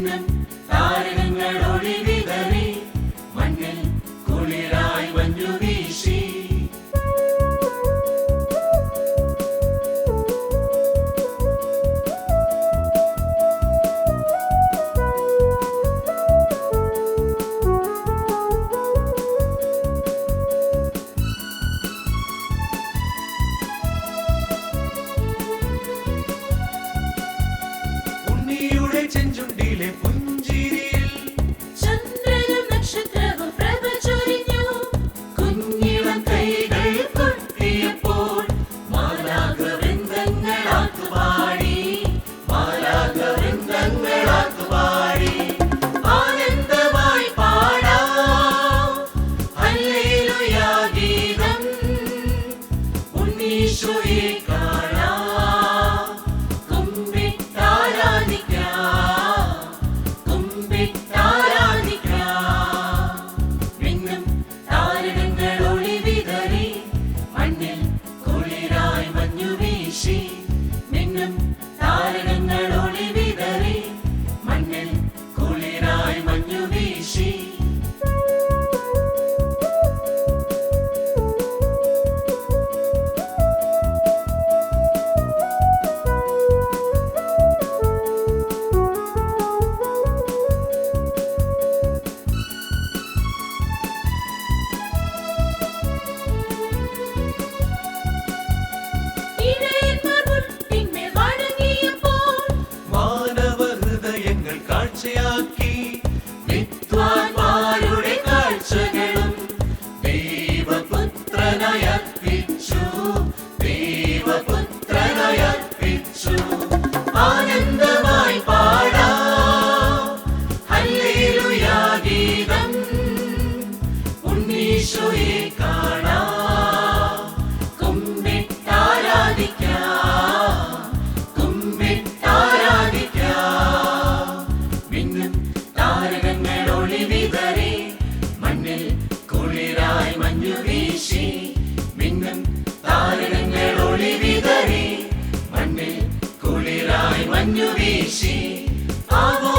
Amen. చెంజుండీలే పుణ్య free. മഞ്ഞു വീശി മിന്നും താരിടങ്ങൾ ഒളി വിതറി മണ്ണിൽ കുളിരായി മഞ്ഞു വീശി ആകും